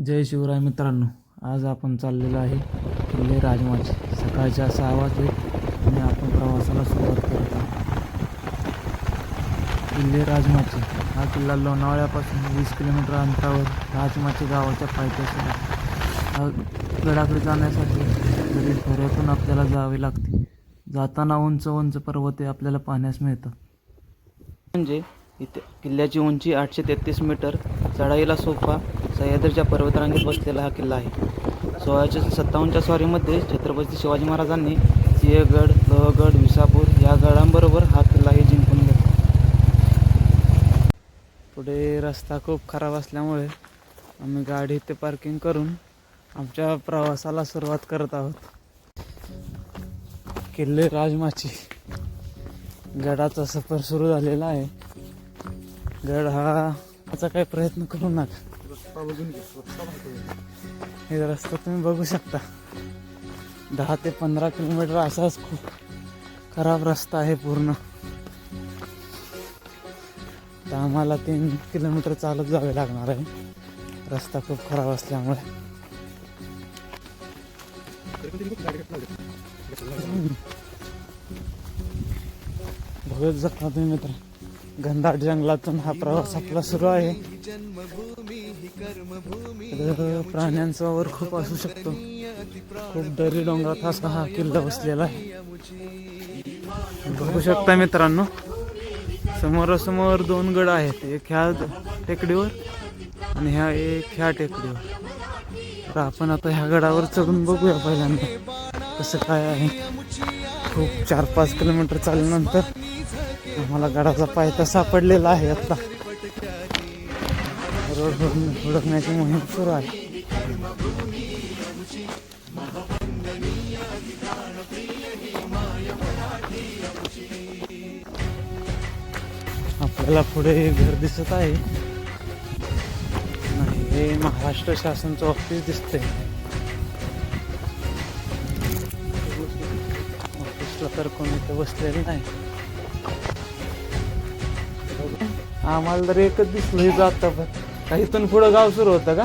जय शिवराय मित्रांनो आज आपण चाललेलो आहे किल्ले राजमाच सकाळच्या सहा वाजले आणि आपण प्रवासाला सुरुवात करत आहोत. किल्ले राजमाची हा किल्ला लोणावळ्यापासून वीस किलोमीटर अंतरावर राजमाचे गावाच्या पायथ्याशी हा गडाकडे जाण्यासाठी तरी खोऱ्यातून आपल्याला जावे लागते जाताना उंच उंच पर्वते आपल्याला पाहण्यास मिळतात. म्हणजे इथे किल्ल्याची उंची आठशे तेहतीस मीटर चढाईला सोपा सह्याद्रीच्या पर्वतरांगेत बसलेला हा किल्ला आहे. सोळाशे सत्तावन्नच्या स्वारीमध्ये छत्रपती शिवाजी महाराजांनी सिंहगड लोहगड विसापूर या गडांबरोबर हा किल्लाही जिंकून घेतला. पुढे रस्ता खूप खराब असल्यामुळे आम्ही गाडी इथे पार्किंग करून आमच्या प्रवासाला सुरुवात करत आहोत. किल्ले राजमाची. गडाचा सफर सुरू झालेला आहे. गड हा याचा काही प्रयत्न करू नका. हे रस्ता तुम्ही बघू शकता. दहा ते पंधरा किलोमीटर असाच खूप खराब रस्ता आहे पूर्ण. तर आम्हाला तीन किलोमीटर चालत जावे लागणार आहे. रस्ता खूप खराब असल्यामुळे. बघत जाता तुम्ही मित्र घनदाट जंगलातून हा प्रवास आपला सुरू आहे. इकडं प्राण्यांचा वर खूप असू शकतो. खूप दरी डोंगरात असा हा किल्ला बसलेला आहे. बघू शकता मित्रांनो समोरासमोर दोन गड आहेत. एक ह्या टेकडीवर आणि ह्या एक ह्या टेकडीवर. तर आपण आता ह्या गडावर चढून बघूया पहिल्यांदा कसं काय आहे. खूप चार पाच किलोमीटर चालल्यानंतर आम्हाला गडाचा पायथा सापडलेला आहे आता. रोड हुडकण्याची मोहीम सुरू आहे. आपल्याला पुढे घर दिसत आहे. नाही हे महाराष्ट्र शासनचं ऑफिस दिसते ऑफिसला तर कोणी तर बसलेलं नाही. आम्हाला तर एकच दिसलं हे जात पण का इथून पुढं गाव सुरू होतं का?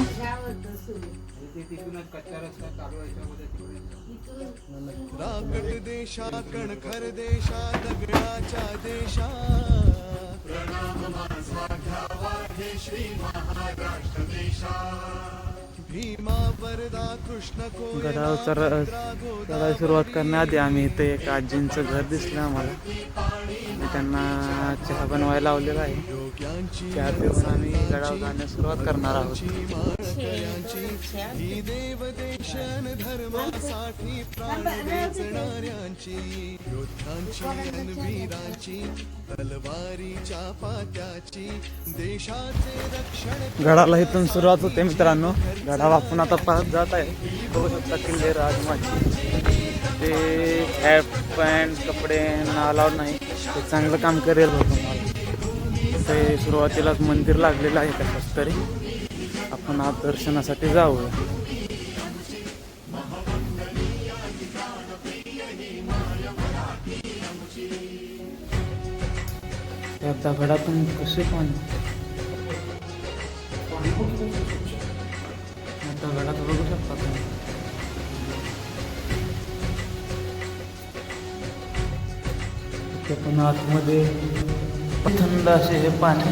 राकट देशा कणखर देशा दगडाच्या देशा भीमा वरदा कृष्ण गडावर सुरुवात करण्याआधी आम्ही इथे एक आजींचं घर दिसलं आम्हाला. त्यांना चहा बनवायला लावलेला आहे. चहा पिऊन आम्ही गडाव जाण्यास सुरुवात करणार आहोत. पात्याची गडाला इथून सुरुवात होते मित्रांनो. गडाला आपण आता पाहत जात आहे. बघू शकता किल्ले राजमाची. ते हॅट पॅन्ट कपडे अलाउड नाही. ते चांगलं काम करेल बघा मला ते सुरुवातीलाच मंदिर लागलेलं आहे कशाच तरी. आपण आज दर्शनासाठी जाऊया. त्या दगडातून कसे पाणी. दगडात बघू पण आतमध्ये थंड असे हे पाणी.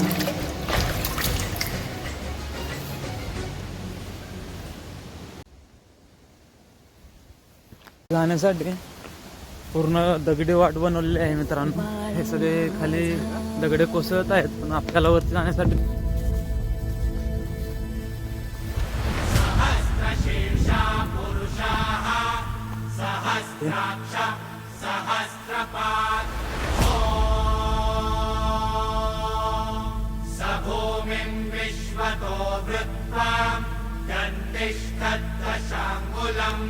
जाण्यासाठी पूर्ण दगडी वाट बनवलेली आहे मित्रांनो. हे सगळे खाली दगडे कोसळत आहेत पण आपल्याला वरती जाण्यासाठी भूमिम् दन्तिष्ठद्दशाङ्गुलम्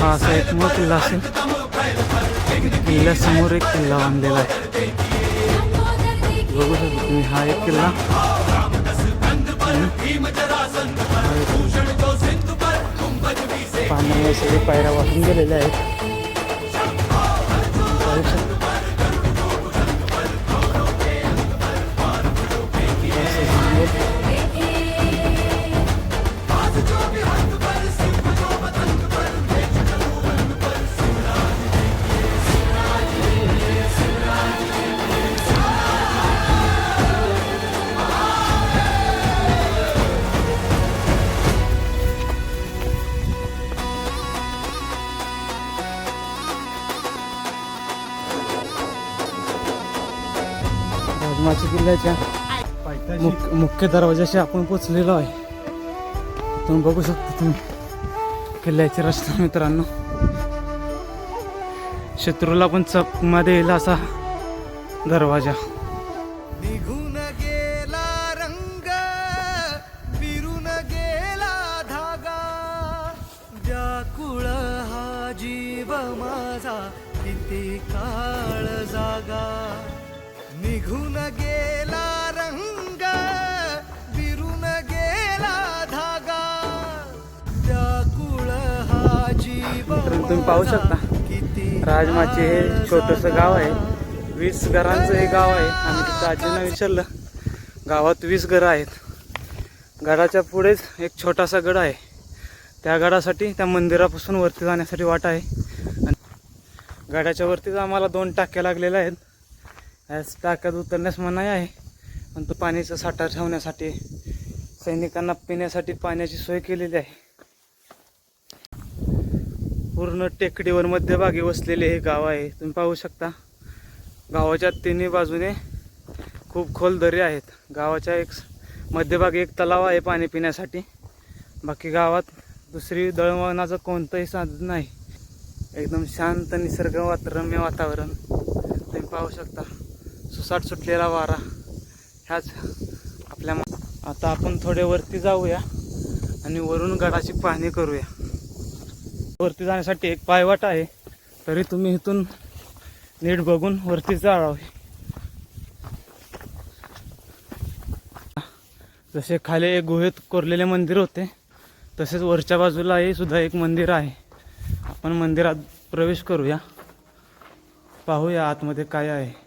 हा असा एक मोठा किल्ला असेल किल्ल्यासमोर एक किल्ला बांधलेला आहे. बघू शकता तुम्ही हा एक किल्ला. पाण्यामुळे सगळे पायऱ्या वाटून गेलेल्या आहेत. राजमाची मुख्य मुख्य दरवाजाशी आपण पोचलेलो आहे. तुम्ही बघू शकता तुम्ही. किल्ल्याचे रस्ता मित्रांनो. शत्रूला पण चकमा देईल असा दरवाजा. मित्रांनो, तुम्ही पाहू शकता. राजमाचे हे छोटंसं गाव आहे. वीस घरांचं हे गाव आहे. आम्ही तिथं आजींना विचारलं गावात वीस घरं आहेत. गडाच्या पुढेच एक छोटासा गड आहे. त्या गडासाठी त्या मंदिरापासून वरती जाण्यासाठी वाट आहे. आणि गडाच्या वरतीच आम्हाला दोन टाक्या लागलेल्या आहेत. याच टाक्यात उतरण्यास मनाई आहे. पण तो पाण्याचा साठा ठेवण्यासाठी सैनिकांना पिण्यासाठी पाण्याची सोय केलेली आहे. पूर्ण टेकडीवर मध्यभागी वसलेले हे गाव आहे. तुम्ही पाहू शकता. गावाच्या तिन्ही बाजूने खूप खोल दरी आहेत. गावाच्या एक मध्यभागी एक तलाव आहे पाणी पिण्यासाठी. बाकी गावात दुसरी दळणवळणाचं कोणतंही साधन नाही. एकदम शांत निसर्ग वातरम्य वातावरण. तुम्ही पाहू शकता. सुसाट सुटलेला वारा. ह्याच आपल्या आता आपण थोडे वरती जाऊया आणि वरून गडाची पाहणी करूया. वरती जाण्यासाठी एक पायवाट आहे. तरी तुम्ही इथून नीट बघून वरती जाळावे. जसे खाली एक गुहेत कोरलेले मंदिर होते तसेच वरच्या बाजूलाही सुद्धा एक मंदिर आहे. आपण मंदिरात प्रवेश करूया. पाहूया आतमध्ये काय आहे.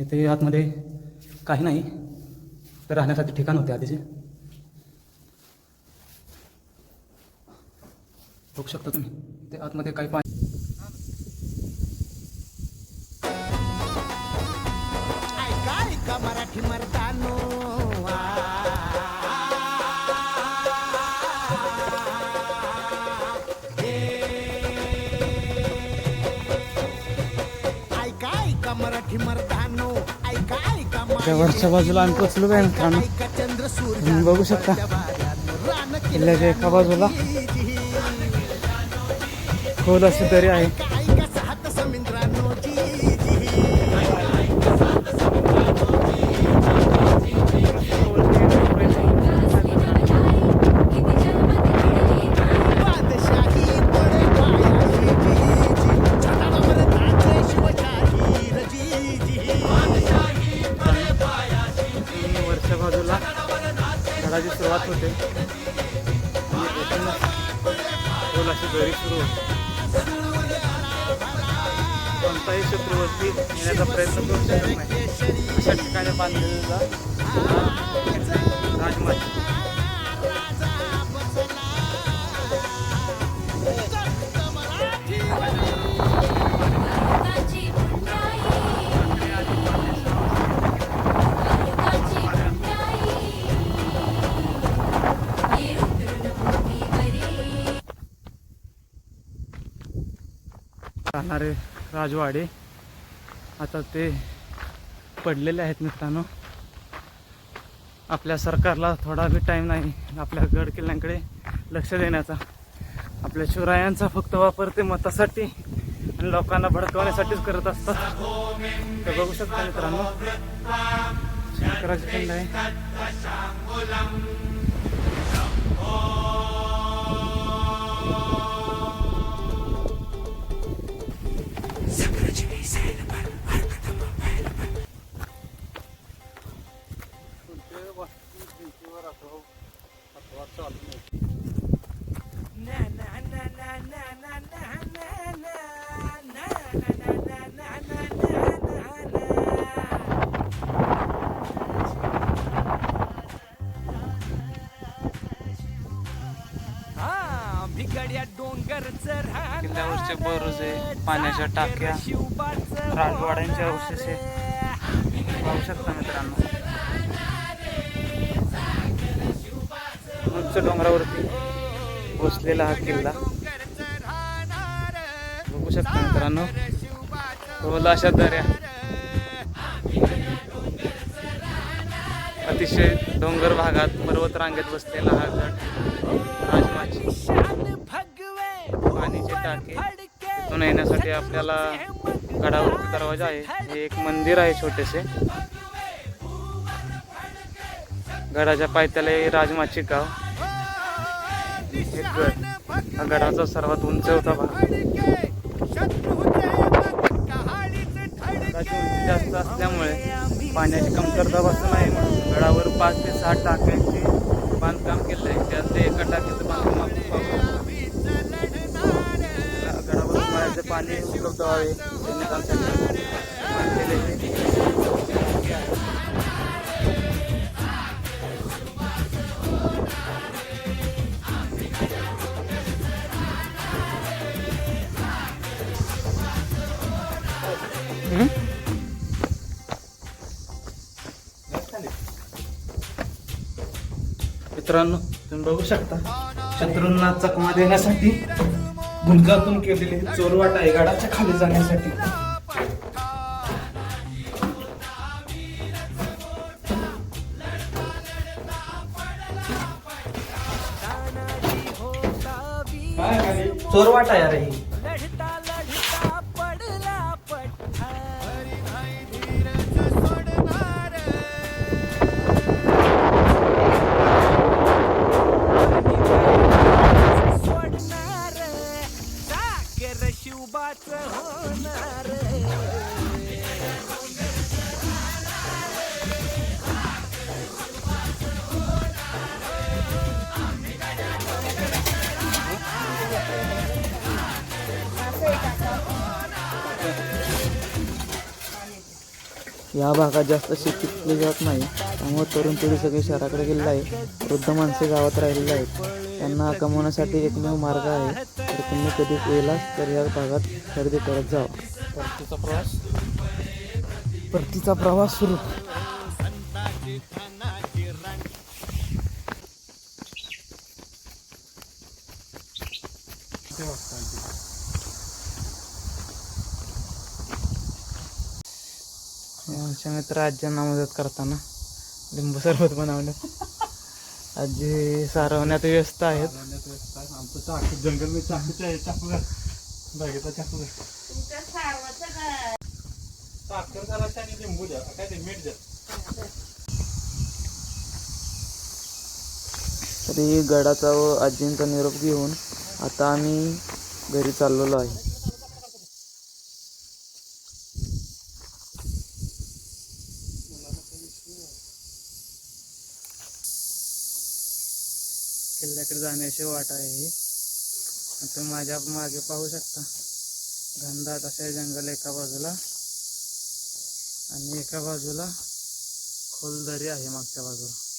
इथे आतमध्ये काही नाही तर राहण्यासाठी ठिकाण होते आधीचे. बघू शकता तुम्ही ते आतमध्ये काही पाणी मराठी मर्दानो. त्या वरच्या बाजूला आम्ही पोचलो काय मित्रांनो. तुम्ही बघू शकता. किल्ल्याच्या एका बाजूला खोल अशी तरी आहे. कोणताही शत्रूवरती येण्याचा प्रयत्न करू शकत नाही. अशा ठिकाणी बांधलेला हा राजमाची राहणारे राजवाडे. आता ते पडलेले आहेत मित्रांनो. आपल्या सरकारला थोडा बी टाईम नाही आपल्या गड किल्ल्यांकडे लक्ष देण्याचा. आपल्या शिवरायांचा फक्त वापर ते मतासाठी आणि लोकांना भडकवण्यासाठीच करत असतात. तर बघू शकता मित्रांनो. शंकराची खंड आहे. किल्ल्यावरचे बरोजे पाण्याच्या टाक्या राजवाड्यांचे अवशेष पाहू शकता मित्रांनो. उंच डोंगरावरती बसलेला हा किल्ला. बघू शकता मित्रांनो. अशा दऱ्या. अतिशय डोंगर भागात पर्वत रांगेत बसलेला हा गड राजमाची पाणीचे टाके तिथून येण्यासाठी आपल्याला गडावरती दरवाजा आहे. हे एक मंदिर आहे छोटेसे. गडाच्या पायथ्याला राजमाची गाव. एक गड हा गडाचा सर्वात उंच होता भाग जास्त असल्यामुळे पाण्याची कमतरता बसत आहे म्हणून गडावर पाच ते सहा टाक्यांचे बांधकाम केलं आहे त्यातले एका टाकीचं बांधकाम गडावर उन्हाळ्याचे पाणी उपलब्ध व्हावे सैनिकांसाठी बांधलेले हे मित्रांनो तुम्ही बघू शकता शत्रूंना चकमा देण्यासाठी गुंजातून केलेली चोरवाट आहे गडाच्या खाली जाण्यासाठी. चोरवाट आहे अरे ही. या भागात जास्त शेती केली जात नाही. त्यामुळे तरुण पिढी सगळी शहराकडे गेलेली आहे. वृद्ध माणसे गावात राहिलेली आहेत. त्यांना कमवण्यासाठी एकमेव मार्ग आहे. तर तुम्ही कधी गेलास तर या भागात खरेदी करत जावा परतीचा प्रवास. परतीचा प्रवास सुरू. आमच्या मित्र आज्यांना मदत करताना. लिंबू सरबत बनवण्यात. आजी सारवण्यात व्यस्त आहेत. आमचं चाकू जंगल में चाकूच्या आहे चाकू घाल बघितला चाकू घाल साखर करायचं आणि लिंबू द्या. काय ते मीठ द्या. तरी गडाचा व आजींचा निरोप घेऊन आता आम्ही घरी चाललेलो आहे. किल्ल्याकडे जाण्याची वाट आहे. ही आता माझ्या मागे पाहू शकता. घनदाट असे जंगल एका बाजूला. आणि एका बाजूला खोल दरी आहे मागच्या बाजूला.